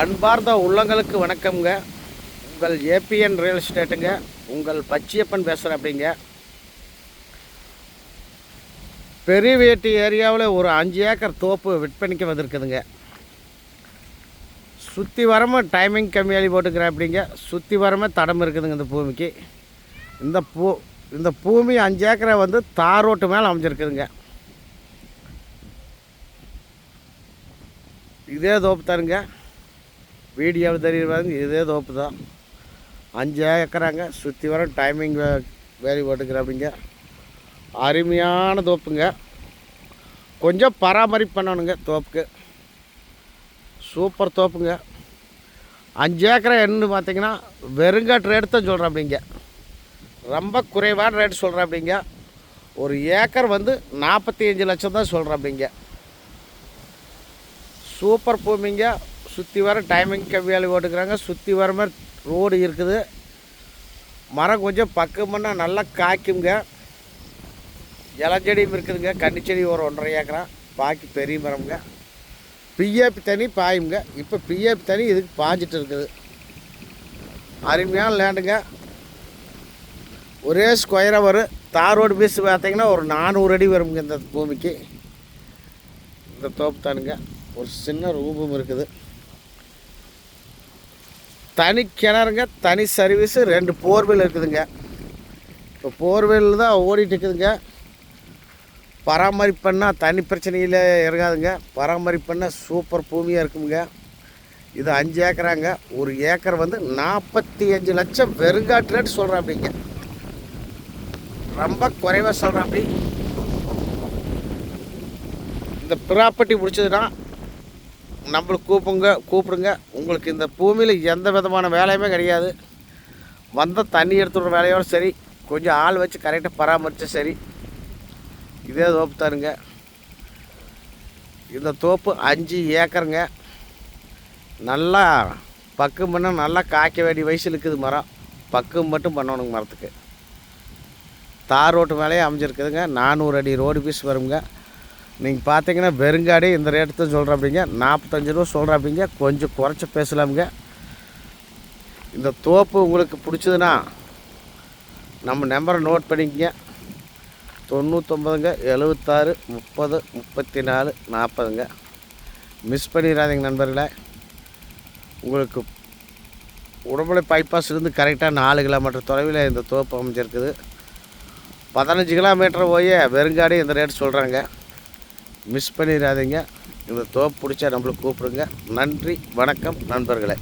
அன்பார்ந்த உள்ளங்களுக்கு வணக்கம்ங்க. உங்கள் ஏபிஎன் ரியல் எஸ்டேட்டுங்க. உங்கள் பச்சியப்பன் பேசுகிறேன் அப்படிங்க. பெரியவேட்டி ஏரியாவில் ஒரு அஞ்சு ஏக்கர் தோப்பு விற்பனைக்கு வந்திருக்குதுங்க. சுற்றி வரமாக டைமிங் கம்மியாளி போட்டுக்கிறேன் அப்படிங்க. சுற்றி வரமே தடம் இருக்குதுங்க இந்த பூமிக்கு. இந்த பூ இந்த பூமி அஞ்சு ஏக்கரை வந்து தார் ரோட்டு மேலே அமைஞ்சிருக்குதுங்க. இதே தோப்பு தாருங்க வீடியோவில் தெரியுறாங்க இதே தோப்பு தான். அஞ்சு ஏக்கராங்க சுற்றி வர டைமிங் வே வேலி போட்டுக்கிறாப்பிங்க. அருமையான தோப்புங்க. கொஞ்சம் பராமரிப்பு பண்ணணுங்க தோப்புக்கு. சூப்பர் தோப்புங்க. அஞ்சு ஏக்கரை என்னன்னு பார்த்தீங்கன்னா வெறுங்காட்டு ரேட்டு தான் சொல்கிறேன் அப்படிங்க ரொம்ப குறைவான ரேட்டு சொல்கிறேன் அப்படிங்க ஒரு ஏக்கர் வந்து நாற்பத்தி அஞ்சு லட்சம் தான் சொல்கிறேன் அப்படிங்க சூப்பர் பூமிங்க. சுற்றி வர டைமிங் கவ்வியாலி ஓட்டுக்கிறாங்க. சுற்றி வர மாதிரி ரோடு இருக்குது. மரம் கொஞ்சம் பக்கம்னா நல்லா காய்க்குங்க. இலச்செடியும் இருக்குதுங்க. கன்னிச்செடி ஒரு ஒன்றரை ஏக்கரா. பாக்கி பெரிய மரம்ங்க. பிஏபி தனி பாயுங்க. இப்போ பிஏபி தனி இதுக்கு பாஞ்சிட்டு இருக்குது. அருமையான லேண்டுங்க ஒரே ஸ்கொயராக வரும். தார் ரோடு பீஸ் பார்த்தீங்கன்னா ஒரு நானூறு அடி வருங்க இந்த பூமிக்கு. இந்த தோப்பு தானுங்க ஒரு சின்ன ரூமும் இருக்குது. தனி கிணறுங்க தனி சர்வீஸு ரெண்டு போர்வெல் இருக்குதுங்க. இப்போ போர்வெல் தான் ஓடிட்டு இருக்குதுங்க. பராமரிப்பு பண்ணால் தனி பிரச்சனையில் இறங்காதுங்க. பராமரிப்பு பண்ணால் சூப்பர் பூமியாக இருக்குங்க. இது அஞ்சு ஏக்கராங்க. ஒரு ஏக்கர் வந்து நாற்பத்தி அஞ்சு லட்சம் வெறுங்காட்டு சொல்கிறாப்பிங்க சொல்கிறேன் அப்படிங்க ரொம்ப குறைவாக சொல்கிறேன் அப்படி இந்த ப்ராப்பர்ட்டி பிடிச்சதுன்னா நம்மளுக்கு கூப்பிடுங்க கூப்பிடுங்க. உங்களுக்கு இந்த பூமியில் எந்த விதமான வேலையுமே கிடையாது. வந்த தண்ணி எடுத்துடுற வேலையோட சரி கொஞ்சம் ஆள் வச்சு கரெக்டாக பராமரித்தா சரி. இதே தோப்பு தானுங்க. இந்த தோப்பு அஞ்சு ஏக்கருங்க. நல்லா பக்கம் பண்ண நல்லா காய்க்க வேண்டிய வயசில் இருக்குது மரம். பக்கம் மட்டும் பண்ணணுங்க மரத்துக்கு. தார் ரோட்டு மேலேயே அமைஞ்சிருக்குதுங்க. நானூறு அடி ரோடு பீஸ் வருங்க. நீங்கள் பார்த்தீங்கன்னா வெறுங்காடி இந்த ரேட்டு தான் சொல்கிறேன் நாற்பத்தஞ்சு ரூபா சொல்கிறேன் கொஞ்சம் குறைச்சி பேசலாமுங்க. இந்த தோப்பு உங்களுக்கு பிடிச்சதுன்னா நம்ம நம்பரை நோட் பண்ணிக்கங்க. தொண்ணூத்தொம்பதுங்க எழுபத்தாறு முப்பது முப்பத்தி நாலு நாற்பதுங்க மிஸ் பண்ணிடாதீங்க நண்பர்களே. உங்களுக்கு உடம்புல பைபாஸ் இருந்து கரெக்டாக நாலு கிலோமீட்டர் தொலைவில் இந்த தோப்பு அமைஞ்சிருக்குது. பதினஞ்சு கிலோமீட்டர் போய் வெறுங்காடி இந்த ரேட் சொல்கிறாங்க மிஸ் பண்ணிடாதீங்க. இந்த தோப்பு பிடிச்சா நம்மளுக்கு கூப்பிடுங்க. நன்றி வணக்கம் நண்பர்களே.